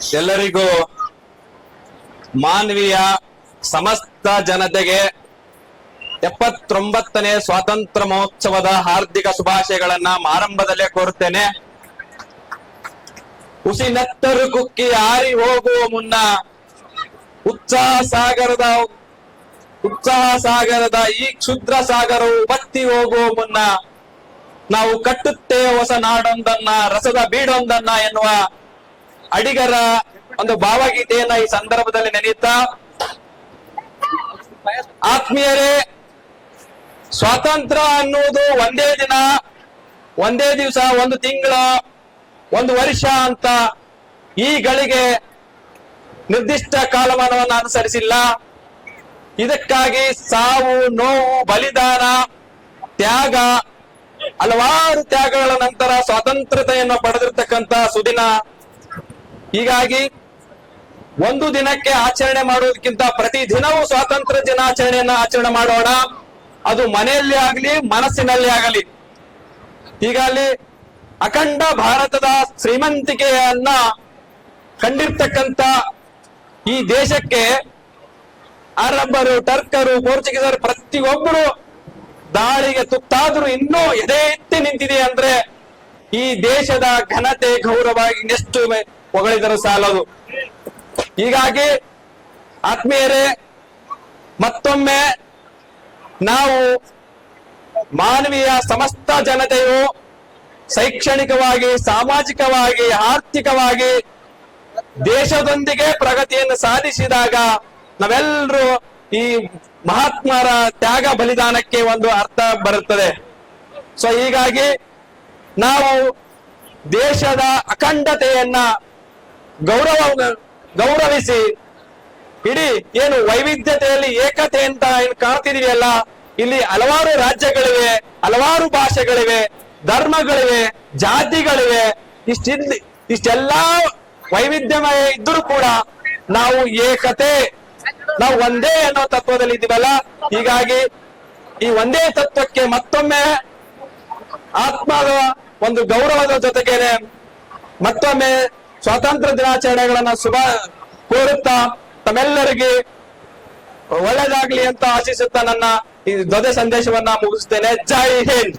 ಎಲ್ಲರಿಗೂ ಮಾನವೀಯ ಸಮಸ್ತ ಜನತೆಗೆ ಎಪ್ಪತ್ತೊಂಬತ್ತನೇ ಸ್ವಾತಂತ್ರ್ಯ ಮಹೋತ್ಸವದ ಹಾರ್ದಿಕ ಶುಭಾಶಯಗಳನ್ನ ಆರಂಭದಲ್ಲೇ ಕೋರುತ್ತೇನೆ. ಉಸಿನೆತ್ತರು ಕುಕ್ಕಿ ಆರಿ ಹೋಗುವ ಮುನ್ನ ಉತ್ಸಾಹ ಸಾಗರದ ಉತ್ಸಾಹ ಸಾಗರದ ಈ ಕ್ಷುದ್ರ ಸಾಗರವು ಬತ್ತಿ ಹೋಗುವ ಮುನ್ನ ನಾವು ಕಟ್ಟುತ್ತೇವೆ ಹೊಸ ನಾಡೊಂದನ್ನ, ರಸದ ಬೀಡೊಂದನ್ನ ಎನ್ನುವ ಅಡಿಗರ ಒಂದು ಭಾವಗೀತೆಯನ್ನ ಈ ಸಂದರ್ಭದಲ್ಲಿ ನೆನೆಯುತ್ತಾ, ಆತ್ಮೀಯರೇ, ಸ್ವಾತಂತ್ರ್ಯ ಅನ್ನುವುದು ಒಂದೇ ದಿನ, ಒಂದೇ ದಿವಸ, ಒಂದು ತಿಂಗಳ, ಒಂದು ವರ್ಷ ಅಂತ ಈ ಗಳಿಗೆ ನಿರ್ದಿಷ್ಟ ಕಾಲಮಾನವನ್ನು ಅನುಸರಿಸಿಲ್ಲ. ಇದಕ್ಕಾಗಿ ಸಾವು, ನೋವು, ಬಲಿದಾನ, ತ್ಯಾಗ, ಹಲವಾರು ತ್ಯಾಗಗಳ ನಂತರ ಸ್ವಾತಂತ್ರ್ಯತೆಯನ್ನು ಪಡೆದಿರ್ತಕ್ಕಂತ ಸುದಿನ ಹೀಗಾಗಿ ಒಂದು ದಿನಕ್ಕೆ ಆಚರಣೆ ಮಾಡುವುದಕ್ಕಿಂತ ಪ್ರತಿ ದಿನವೂ ಸ್ವಾತಂತ್ರ್ಯ ದಿನಾಚರಣೆಯನ್ನ ಆಚರಣೆ ಮಾಡೋಣ. ಅದು ಮನೆಯಲ್ಲಿ ಆಗಲಿ, ಮನಸ್ಸಿನಲ್ಲಿ ಆಗಲಿ. ಹೀಗಾಗಿ ಅಖಂಡ ಭಾರತದ ಶ್ರೀಮಂತಿಕೆಯನ್ನ ಕಂಡಿರ್ತಕ್ಕಂತ ಈ ದೇಶಕ್ಕೆ ಅರಬ್ಬರು, ಟರ್ಕರು, ಪೋರ್ಚುಗೀಸರು ಪ್ರತಿಯೊಬ್ಬರು ದಾಳಿಗೆ ತುತ್ತಾದ್ರೂ ಇನ್ನೂ ಎದೆ ಎತ್ತಿ ನಿಂತಿದೆ ಅಂದ್ರೆ ಈ ದೇಶದ ಘನತೆ ಗೌರವ ಇನ್ನೆಷ್ಟು ಹೊಗಳಿದರೂ ಸಾಲದು. ಹೀಗಾಗಿ ಆತ್ಮೀಯರೇ, ಮತ್ತೊಮ್ಮೆ ನಾವು ಮಾನವೀಯ ಸಮಸ್ತ ಜನತೆಯು ಶೈಕ್ಷಣಿಕವಾಗಿ, ಸಾಮಾಜಿಕವಾಗಿ, ಆರ್ಥಿಕವಾಗಿ ದೇಶದೊಂದಿಗೆ ಪ್ರಗತಿಯನ್ನು ಸಾಧಿಸಿದಾಗ ನಾವೆಲ್ಲರೂ ಈ ಮಹಾತ್ಮರ ತ್ಯಾಗ ಬಲಿದಾನಕ್ಕೆ ಒಂದು ಅರ್ಥ ಬರುತ್ತದೆ. ಸೊ ಹೀಗಾಗಿ ನಾವು ದೇಶದ ಅಖಂಡತೆಯನ್ನ ಗೌರವ ಗೌರವಿಸಿ. ಇಡೀ ಏನು ವೈವಿಧ್ಯತೆಯಲ್ಲಿ ಏಕತೆ ಅಂತ ಏನು ಕಾಣ್ತಿದೀವಲ್ಲ, ಇಲ್ಲಿ ಹಲವಾರು ರಾಜ್ಯಗಳಿವೆ, ಹಲವಾರು ಭಾಷೆಗಳಿವೆ, ಧರ್ಮಗಳಿವೆ, ಜಾತಿಗಳಿವೆ. ಇಷ್ಟಿದ್ ಇಷ್ಟೆಲ್ಲಾ ವೈವಿಧ್ಯಮಯ ಇದ್ದರೂ ಕೂಡ ನಾವು ಏಕತೆ, ನಾವು ಒಂದೇ ಅನ್ನೋ ತತ್ವದಲ್ಲಿ ಇದ್ದೀವಲ್ಲ. ಹೀಗಾಗಿ ಈ ಒಂದೇ ತತ್ವಕ್ಕೆ ಮತ್ತೊಮ್ಮೆ ಆತ್ಮದ ಒಂದು ಗೌರವದ ಜೊತೆಗೇನೆ ಮತ್ತೊಮ್ಮೆ ಸ್ವಾತಂತ್ರ್ಯ ದಿನಾಚರಣೆಗಳನ್ನ ಶುಭ ಕೋರುತ್ತಾ ತಮ್ಮೆಲ್ಲರಿಗೆ ಒಳ್ಳೇದಾಗ್ಲಿ ಅಂತ ಆಶಿಸುತ್ತಾ ನನ್ನ ಈ ಧ್ವಜ ಸಂದೇಶವನ್ನ ಮುಗಿಸ್ತೇನೆ ಜೈ ಹಿಂದ್!